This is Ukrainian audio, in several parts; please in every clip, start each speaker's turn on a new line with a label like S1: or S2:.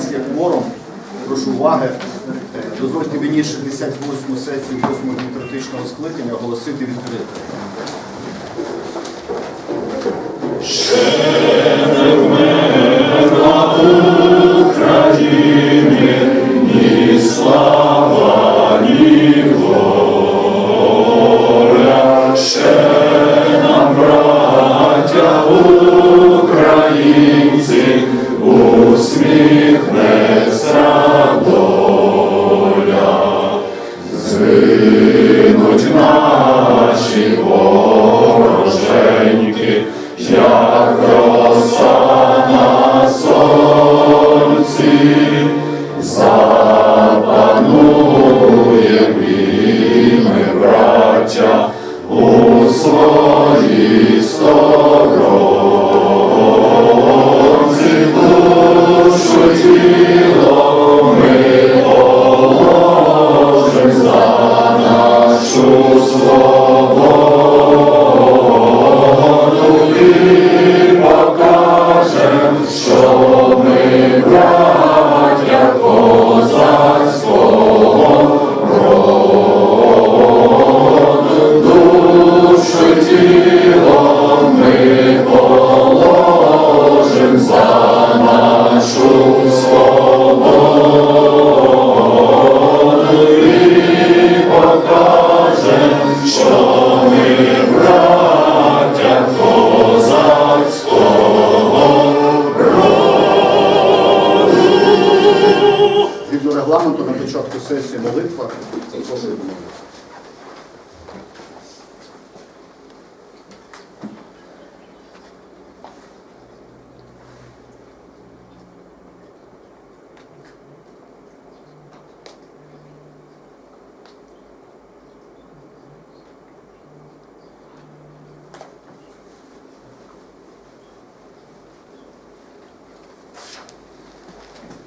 S1: нас є кворум. Прошу уваги. Дозвольте мені 68-му сесію 8-го демократичного скликання оголосити відкритою. Згідно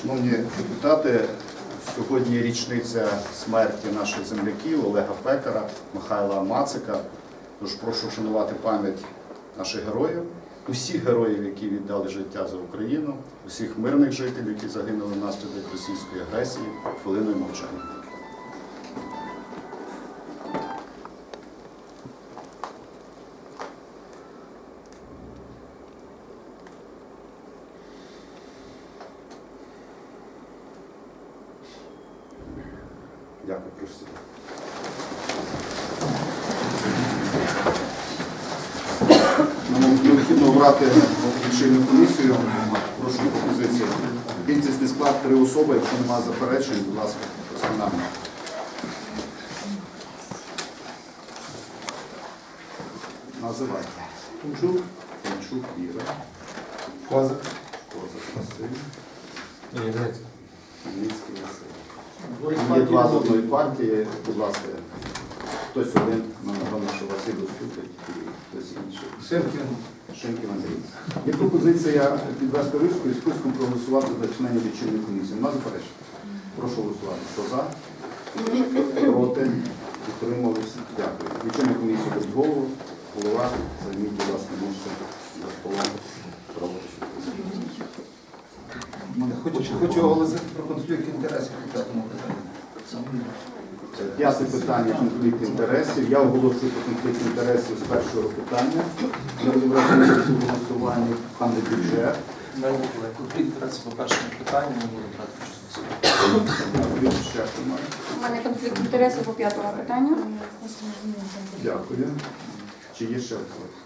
S1: Шановні депутати, сьогодні річниця смерті наших земляків Олега Пекара, Михайла Мацика. Тож прошу вшанувати пам'ять наших героїв, усіх героїв, які віддали життя за Україну, усіх мирних жителів, які загинули внаслідок російської агресії, хвилиною мовчання. Дякую, прошу. сідати. Нам необхідно обрати лічильну комісію. Прошу пропозицію. Кількісний склад три особи, якщо немає заперечень, будь ласка, персонально. Називайте. Томчук. Томчук Іра.
S2: Козак.
S1: Козак Василь.
S2: Іллєць.
S1: Хмельницький Василь. Є два з одної партії, будь ласка, хтось один, ну, напевно, що Василь виступить, і хтось інший.
S2: Шимкін.
S1: Шинків Андрій. Є пропозиція підвести риску і списком проголосувати за членів лічильної комісії. Нема заперечень? Прошу голосувати. Хто за? Проти? Утрималися? Дякую. Лічильна комісія без голову. Голова, займіть, будь ласка, місце за столом.
S2: Хочу, оголосити про конфлікт інтересів по п'ятому питанню.
S1: П'яте питання конфлікт інтересів. Я оголошую про конфлікт інтересів з першого питання. Ми будемо участь у голосуванні, там де бюджет.
S3: У конфлікт інтересів по першому питанню, не буду брати участь у
S4: мене конфлікт інтересів по п'ятому питанню.
S1: Дякую. Чи є ще хтось?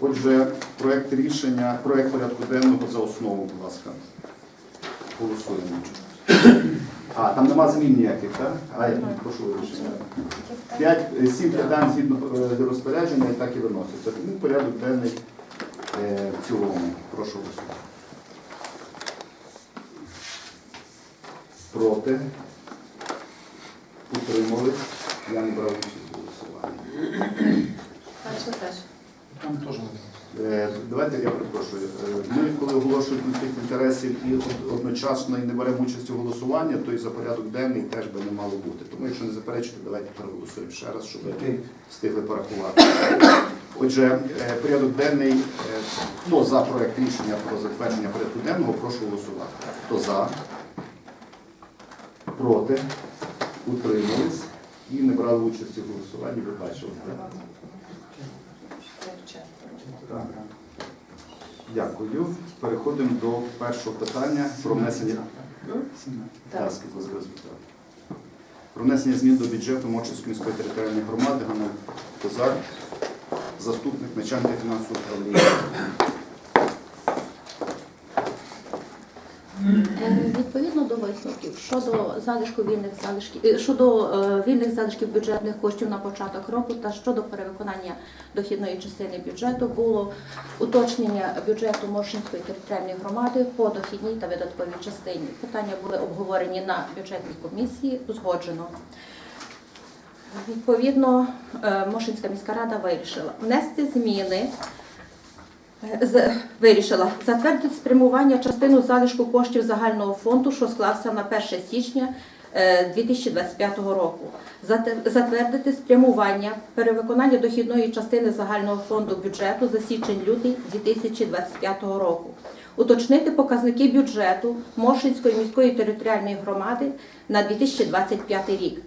S1: Отже, проект рішення, проект порядку денного за основу, будь ласка. Голосуємо. А, там нема змін ніяких, так? А, я прошу вирішення. П'ять, е, сім питань згідно е, розпорядження і так і виноситься. Тому порядок денний е, в цілому. Прошу голосувати. Проти. Утримались. Я не брав участь у голосуванні.
S2: Там теж не
S1: Давайте я перепрошую. Е, Ми, коли оголошуємо конфлікт інтересів і одночасно і не беремо участь у голосуванні, то і за порядок денний теж би не мало бути. Тому, якщо не заперечуєте, давайте переголосуємо ще раз, щоб ви встигли порахувати. Отже, е, порядок денний. е, Хто за проект рішення про затвердження порядку денного, прошу голосувати. Хто за? Проти? Утримались? І не брали участі в голосуванні, ви бачили. Так? Дякую. Переходимо до першого питання про внесення. Так. Про внесення змін до бюджету Мочинської міської територіальної громади Ганна Козак, заступник начальника фінансового управління.
S4: Відповідно до висновків щодо залишку вільних залишків е, щодо е, вільних залишків бюджетних коштів на початок року та щодо перевиконання дохідної частини бюджету було уточнення бюджету Моршинської територіальної громади по дохідній та видатковій частині. Питання були обговорені на бюджетній комісії, узгоджено. Відповідно, е, Мошинська міська рада вирішила внести зміни вирішила затвердити спрямування частину залишку коштів загального фонду, що склався на 1 січня е, 2025 року. Затвердити спрямування перевиконання дохідної частини загального фонду бюджету за січень-лютий 2025 року. Уточнити показники бюджету Моршинської міської територіальної громади на 2025 рік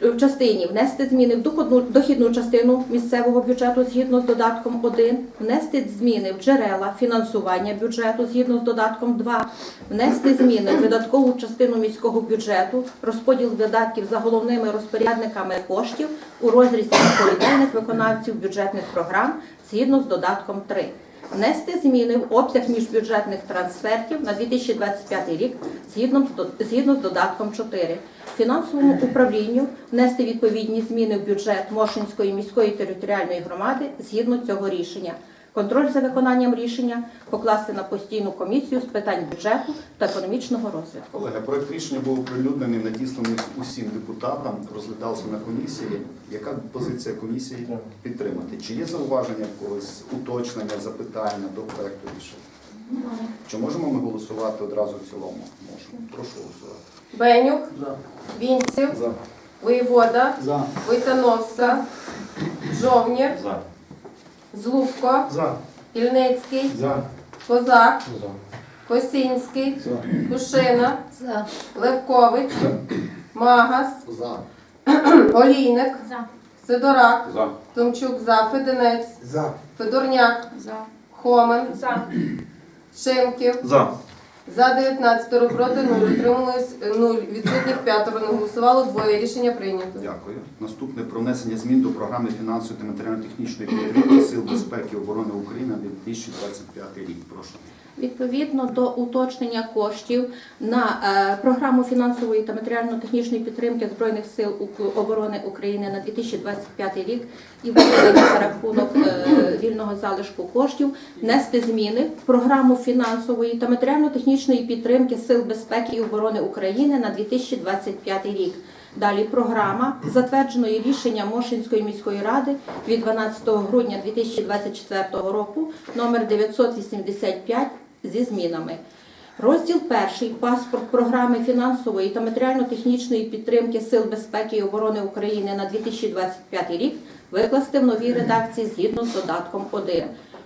S4: в частині внести зміни в доходну дохідну частину місцевого бюджету згідно з додатком 1, внести зміни в джерела фінансування бюджету згідно з додатком 2, внести зміни в видаткову частину міського бюджету, розподіл видатків за головними розпорядниками коштів у розрізі відповідальних виконавців бюджетних програм згідно з додатком 3. Внести зміни в обсяг міжбюджетних трансфертів на 2025 рік згідно з згідно з додатком 4. Фінансовому управлінню внести відповідні зміни в бюджет Мошинської міської територіальної громади згідно цього рішення. Контроль за виконанням рішення покласти на постійну комісію з питань бюджету та економічного розвитку.
S1: Колеги, проект рішення був оприлюднений, надісланий усім депутатам, розглядався на комісії. Яка позиція комісії підтримати? Чи є зауваження в когось, уточнення, запитання до проекту рішення? Чи можемо ми голосувати одразу в цілому? Можемо. Прошу голосувати.
S5: Бенюк,
S3: За.
S5: Вінців,
S1: За.
S5: Воєвода,
S2: За.
S5: Войтановська, Жовнір,
S3: За.
S5: Злубко,
S2: За.
S5: Ільницький,
S2: За.
S5: Козак, Косінський, Кушина,
S4: За.
S5: Левкович, Магас,
S1: За.
S5: Олійник,
S4: За.
S5: Сидорак,
S3: За.
S5: Томчук за, Феденець,
S2: За.
S5: Федорняк,
S4: За.
S5: Хомен,
S4: За.
S5: Шимків.
S3: За.
S5: За 19 проти 0, утрималось 0, відсутніх 5 не голосувало, двоє рішення прийнято.
S1: Дякую. Наступне про внесення змін до програми фінансової та матеріально-технічної підтримки Сил безпеки і оборони України на 2025 рік. Прошу.
S4: Відповідно до уточнення коштів на е, програму фінансової та матеріально-технічної підтримки Збройних сил оборони України на 2025 рік і за рахунок е, вільного залишку коштів внести зміни в програму фінансової та матеріально-технічної підтримки Сил безпеки і оборони України на 2025 рік. Далі програма, затвердженої рішенням Мошинської міської ради від 12 грудня 2024 року, номер 985 зі змінами. Розділ перший паспорт програми фінансової та матеріально-технічної підтримки Сил безпеки і оборони України на 2025 рік викласти в новій редакції згідно з додатком 1.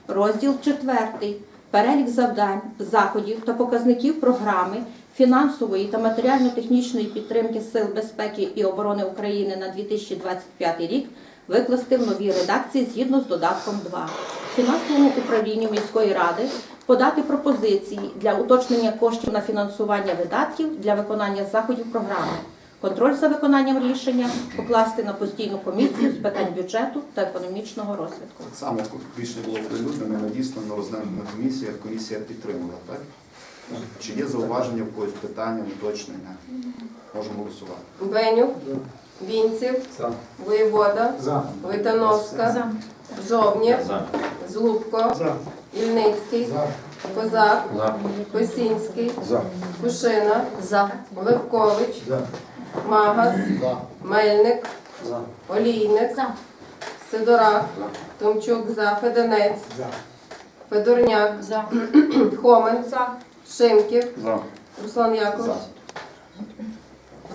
S4: Розділ четвертий перелік завдань, заходів та показників програми фінансової та матеріально-технічної підтримки Сил безпеки і оборони України на 2025 рік викласти в новій редакції згідно з додатком 2. Фінансовому управлінню міської ради подати пропозиції для уточнення коштів на фінансування видатків для виконання заходів програми. Контроль за виконанням рішення покласти на постійну комісію з питань бюджету та економічного розвитку.
S1: Так само рішення було оприлюднене, надіслано, розглянуто на комісіях. Комісія підтримала, так? Чи є зауваження в когось питання, уточнення? Можемо голосувати.
S5: Бенюк, Вінців, Воєвода, Жовнір,
S3: За.
S5: Злубко,
S2: За.
S5: Ільницький, Козак, Косінський, Кушина, Левкович, Магас, Мельник, Олійник, Сидорак, Томчук за, Феденець, Федорняк, Хомен, Шимків, Руслан Яковлевич.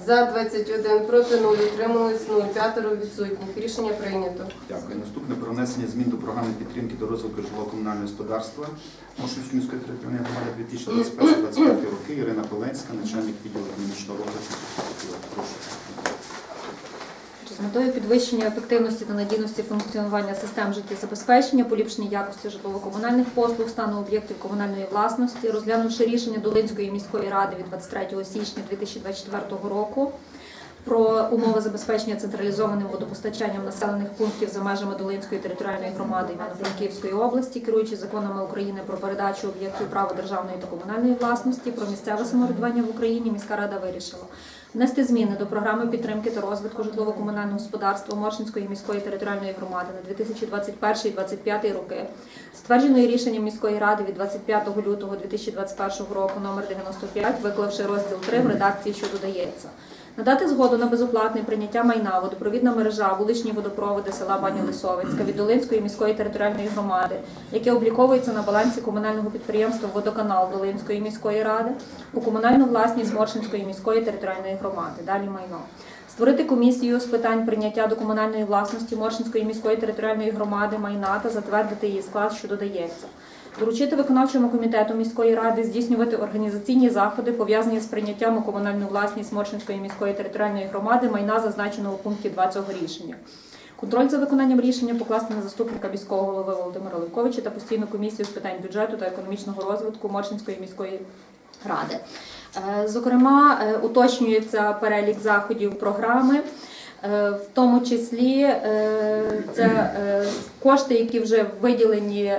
S5: За 21 проти 0, утримались 0, п'ятеро відсутніх. Рішення прийнято.
S1: Дякую. Наступне про внесення змін до програми підтримки до розвитку житлово-комунального господарства Мошівської міської територіальної громади 2021-2025 роки. Ірина Коленська, начальник відділу економічного розвитку. Прошу.
S6: З метою підвищення ефективності та надійності функціонування систем життєзабезпечення, поліпшення якості житлово-комунальних послуг, стану об'єктів комунальної власності, розглянувши рішення Долинської міської ради від 23 січня 2024 року про умови забезпечення централізованим водопостачанням населених пунктів за межами Долинської територіальної громади Івано-Франківської області, керуючи законами України про передачу об'єктів права державної та комунальної власності, про місцеве самоврядування в Україні, міська рада вирішила внести зміни до програми підтримки та розвитку житлово-комунального господарства Моршинської міської територіальної громади на 2021-2025 роки, ствердженої рішенням міської ради від 25 лютого 2021 року номер 95, виклавши розділ 3 в редакції, що додається. Надати згоду на безоплатне прийняття майна водопровідна мережа вуличні водопроводи села Баня Лисовицька від Долинської міської територіальної громади, яке обліковується на балансі комунального підприємства Водоканал Долинської міської ради у комунальну власність Моршинської міської територіальної громади. Далі майно. Створити комісію з питань прийняття до комунальної власності Моршинської міської територіальної громади майна та затвердити її склад, що додається. Доручити виконавчому комітету міської ради здійснювати організаційні заходи, пов'язані з прийняттям у комунальну власність Моршинської міської територіальної громади майна, зазначеного у пункті 2 цього рішення. Контроль за виконанням рішення покласти на заступника міського голови Володимира Левковича та постійну комісію з питань бюджету та економічного розвитку Моршинської міської ради. Е, Зокрема, е, уточнюється перелік заходів програми. Е, В тому числі е, це е, кошти, які вже виділені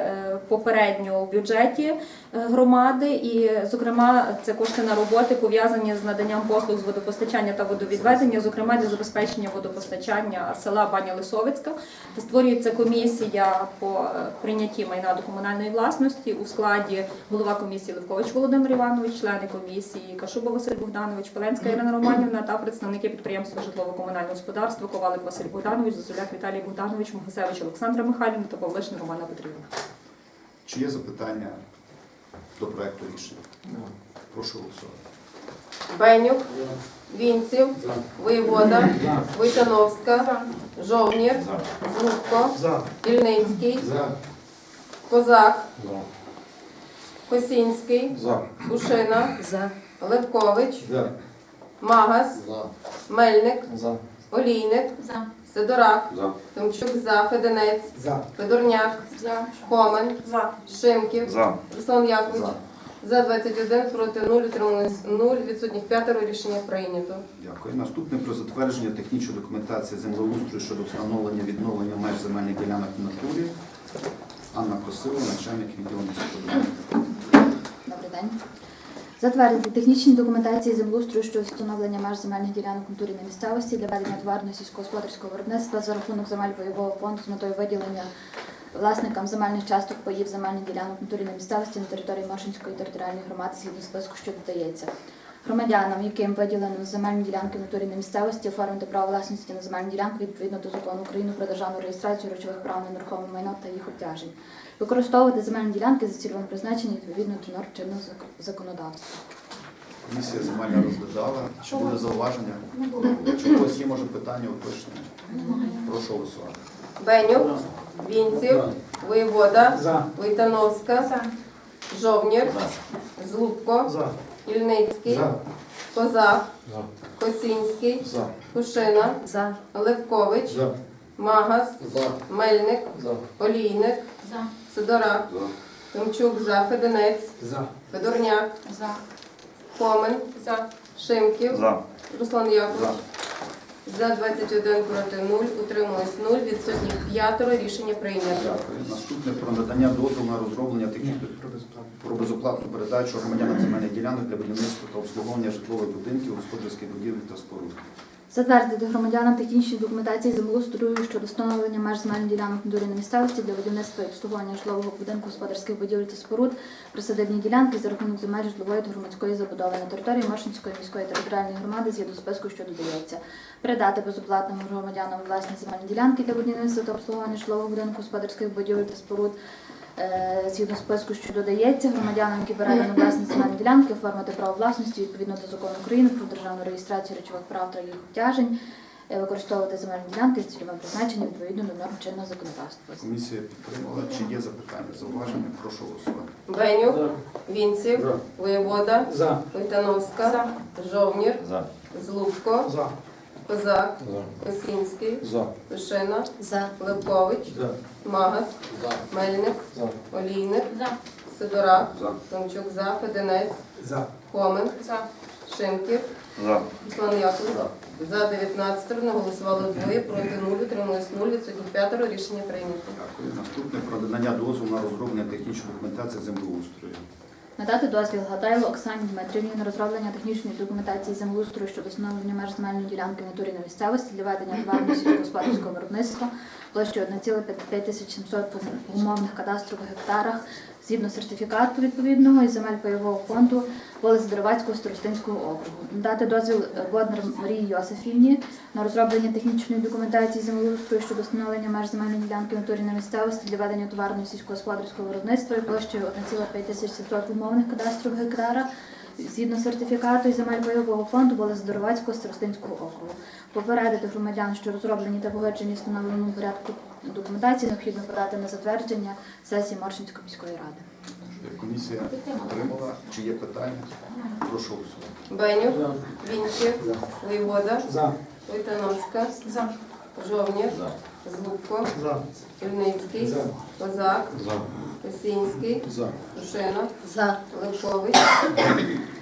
S6: попередньо у бюджеті громади, і, зокрема, це кошти на роботи пов'язані з наданням послуг з водопостачання та водовідведення, зокрема для забезпечення водопостачання села Баня Лисовицька. Створюється комісія по е, прийнятті майна до комунальної власності у складі голова комісії Левкович Володимир Іванович, члени комісії Кашуба Василь Богданович, Пеленська Ірина Романівна та представники підприємства житлово-комунального господарства Ковалик Василь Богданович, Зазуляк Віталій Богданович, Могасевич Олександра Михайлівна та Павлишин Романа Петрівна.
S1: Чи є запитання до проекту рішення? Прошу голосувати.
S5: Бенюк, Вінців, Воєвода, Войтановська, Жовнір, Згубко, Ільницький, Козак, Косінський, Кушина, Левкович, Магас, Мельник,
S7: За.
S5: Олійник,
S6: За.
S5: Сидорак, Томчук за, Феденець, Федорняк, Хомен, Шимків, Руслан Якович. За 21, проти 0, утримались 0, відсутніх п'ятеро. Рішення прийнято.
S1: Дякую. Наступне про затвердження технічної документації землеустрою щодо встановлення відновлення меж земельних ділянок в натурі. Анна Косилова, начальник відділу містобудування.
S8: Добрий день. Затвердити технічні документації землеустрою щодо встановлення меж земельних ділянок культури місцевості для ведення товарного сільськогосподарського виробництва за рахунок земель бойового фонду з метою виділення власникам земельних часток паїв земельних ділянок культури на місцевості на території Маршинської територіальної громади згідно списку, що додається. Громадянам, яким виділено земельні ділянки в натурі на місцевості, оформити право власності на земельні ділянки відповідно до закону України про державну реєстрацію речових прав на нерухоме майно та їх обтяжень. Використовувати земельні ділянки за цільовим призначенням відповідно до норм чинного законодавства.
S1: Комісія земельна розглядала. Чи буде зауваження? Чи у когось є може питання уточнення? Прошу голосувати.
S5: Бенюк, Вінців, Воєвода, Войтановська, Жовнір, Злубко, Ільницький, Козак, Косінський, Кушина,
S6: За.
S5: Левкович, Магас, Мельник, Олійник,
S6: За.
S5: Сидорак, Томчук за, Феденець, Федорняк,
S6: За.
S5: Хомен, Шимків, Руслан Якович. За 21 проти 0, утрималось 0, відсутніх п'ятеро. Рішення прийнято.
S1: Дякую. Наступне про надання дозволу на розроблення технічних про безоплатну передачу громадянам земельних ділянок для будівництва та обслуговування житлових будинків, господарських будівель та споруд.
S8: Затвердити громадянам технічні документації землеустрою щодо встановлення меж земельних ділянок на на місцевості для будівництва і обслуговування житлового будинку, господарських будівель та споруд, присадибні ділянки за рахунок земель житлової та громадської забудови на території Маршинської міської територіальної громади згідно списку, що додається. Передати безоплатним громадянам власні земельні ділянки для будівництва та обслуговування житлового будинку, господарських будівель та споруд Згідно списку, що додається, громадянам, які передано власність земельні ділянки, оформити право власності відповідно до закону України про державну реєстрацію речових прав та їх обтяжень, е, використовувати земельні ділянки з цільовим призначенням відповідно до норм чинного законодавства.
S1: Комісія підтримала. Чи є запитання? Зауваження? Прошу голосувати.
S5: Бенюк, Вінців, Воєвода,
S2: За.
S5: Войта Жовнір,
S3: За.
S5: Злубко,
S2: За.
S5: Козак, Косінський,
S3: За.
S5: Левкович,
S3: За.
S5: Магас,
S3: За.
S5: Мельник,
S3: За.
S5: Олійник, Сидорак,
S3: За.
S5: Томчук за, Феденець,
S2: За.
S5: Хомен, Шимків,
S3: За.
S5: Руслан Яковлев. За 19 не голосувало двоє, проти 0, утрималось 0, відсутні 5, рішення прийнято.
S1: Дякую. Наступне про надання дозволу на розроблення технічної документації землеустрою.
S8: Надати дозвіл Гатайло Оксані Дмитрівні на розроблення технічної документації землеустрою щодо встановлення меж земельної ділянки в натурі на місцевості для ведення товарного сільськогосподарського виробництва площею 1,5700 по умовних кадастрових гектарах згідно сертифікату відповідного із земель пайового фонду вулиць Деревацького Старостинського округу. Дати дозвіл Боднар Марії Йосифівні на розроблення технічної документації землеустрою щодо встановлення меж земельної ділянки в натурі на місцевості для ведення товарного сільськогосподарського виробництва і площею 1,5700 умовних кадастрових гектара згідно сертифікату і земель бойового фонду були Здоровацького Старостинського округу. Попередити громадян, що розроблені та погоджені встановленому порядку документації необхідно подати на затвердження сесії Моршинської міської ради.
S1: Комісія підтримала. Чи є питання? Прошу голосувати.
S5: Бенюк, Вінчик, Воєвода,
S2: За.
S5: Войтановська, Жовнір, Злубко,
S2: За. За.
S5: Козак,
S3: За.
S5: Косінський,
S3: За.
S5: Тушина,
S8: За.
S5: Левкович,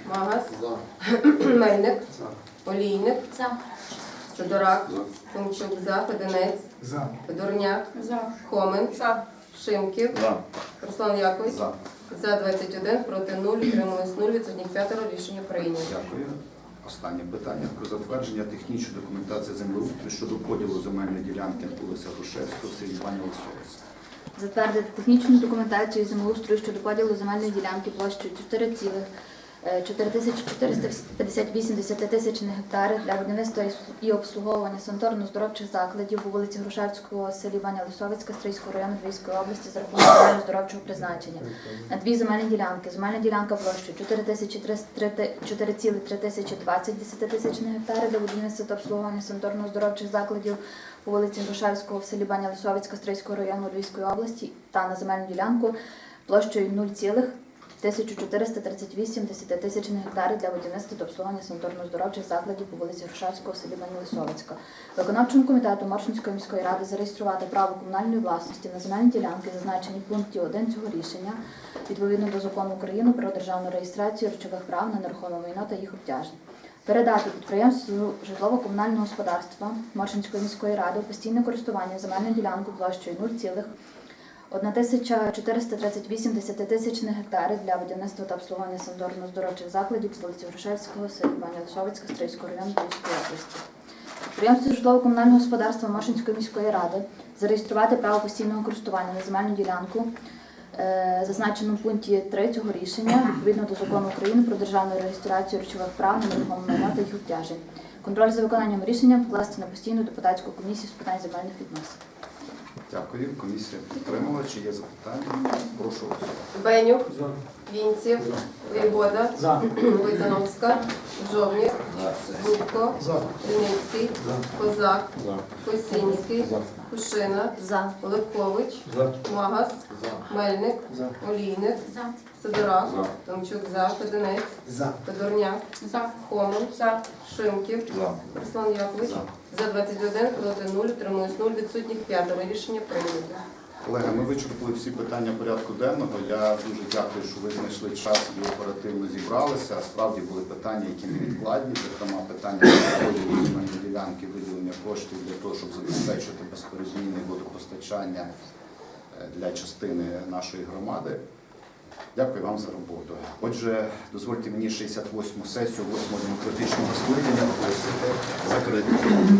S5: Магас, Мельник, Олійник, Сидорак, Томчук за, Феденець,
S2: За.
S5: Федорняк, Хомен, Шимків,
S3: За.
S5: Руслан Якович.
S1: За.
S5: За 21, проти 0, утрималось 0, відсутніх 5, рішення прийнято.
S1: Дякую. Останнє питання про затвердження технічної документації землеустрою щодо поділу земельної ділянки на вулиці Грушевського в селі Лисовець.
S8: Затвердити технічну документацію землеустрою щодо поділу земельної ділянки площею 44,458 тисячних гектарів для будівництва і обслуговування санаторно-здоровчих закладів по вулиці Грушевського, селі Іваня Лисовицька, Стрийського району Львівської області за рахунок здоровчого призначення. На дві земельні ділянки. Земельна ділянка площею 4,3020 десятитисячних гектарів для будівництва та обслуговування санаторно-здоровчих закладів по вулиці Грушевського в селі Баня Лисовицька Стрийського району Львівської області та на земельну ділянку площею 0,1438 десятитисячних гектарів для будівництва та обслуговування санаторно-здоровчих закладів по вулиці Грушевського селі Лисовицька. Виконавчому комітету Маршинської міської ради зареєструвати право комунальної власності на земельні ділянки, зазначені в пункті 1 цього рішення, відповідно до закону України про державну реєстрацію речових прав на нерухоме майно та їх обтяжень. Передати підприємству житлово-комунального господарства Моршинської міської ради постійне користування земельну ділянку площею 0,1438 десятитисячних гектарів для будівництва та обслуговування санаторно-здоровчих закладів по вулиці Грушевського, селі Баня Лисовицька, Стрийського району Львівської області. Підприємство житлово-комунального господарства Моршинської міської ради зареєструвати право постійного користування на земельну ділянку, е, зазначену в пункті 3 цього рішення, відповідно до закону України про державну реєстрацію речових прав на нерухоме майно та їх обтяжень. Контроль за виконанням рішення покласти на постійну депутатську комісію з питань земельних відносин.
S1: Дякую. Комісія підтримала. Чи є запитання? Прошу.
S5: Бенюк, Вінців, Воєвода,
S2: За.
S5: Войтановська, Жовнір, Злубко,
S2: За.
S5: Ільницький, Козак,
S3: За.
S5: Косінський,
S3: За.
S5: Кушина,
S8: За.
S5: Левкович,
S3: За.
S5: Магас, Мельник,
S3: За.
S5: Олійник, Сидорак,
S3: За.
S5: Томчук за, Феденець,
S2: За.
S5: Федорняк, Хомен, Шимків,
S1: За.
S5: Руслан Якович. За 21, проти 0, утрималось 0, відсутніх 5. Рішення прийнято.
S1: Колеги, ми вичерпали всі питання порядку денного. Я дуже дякую, що ви знайшли час і оперативно зібралися. Справді були питання, які невідкладні, зокрема питання земельної ділянки, виділення коштів для того, щоб забезпечити безперезмінне водопостачання е, для частини нашої громади. Дякую вам за роботу. Отже, дозвольте мені 68-му сесію 8-го демократичного скликання оголосити закритою.